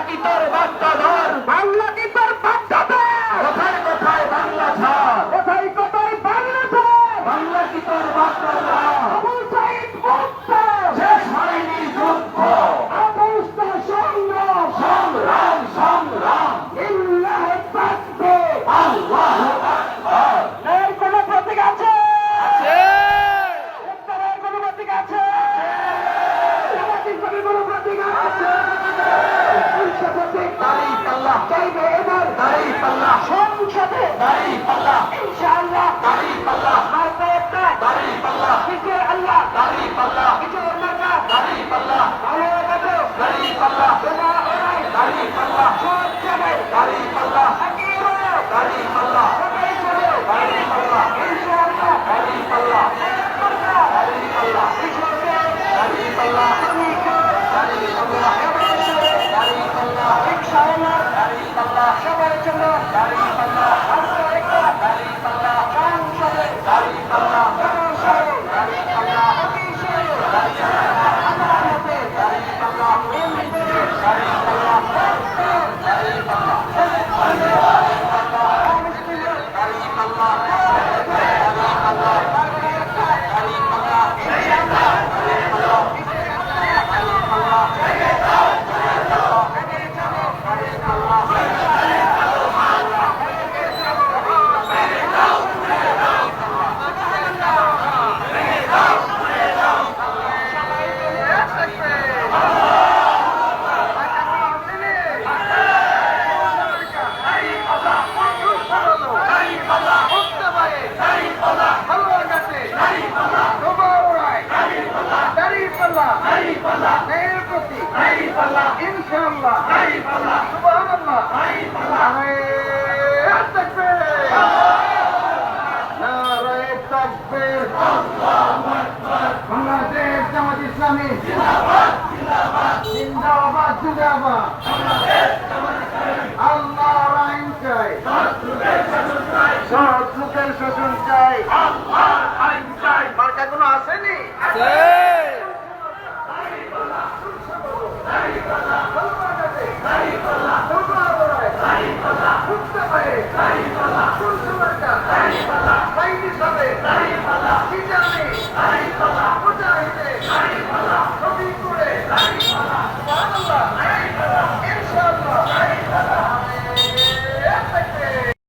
নাকি তোর বাচ্চা ধর। বাংলাকে আল্লাহ আল্লাহ ইনশাআল্লাহ। ইনশাআল্লাহ সুবহানাল্লাহ ইনশাআল্লাহ নারায়ে তাকবীর নারায়ে তাকবীর চাই সৎ লোকের চাই। দাঁড়িয়ে পালা।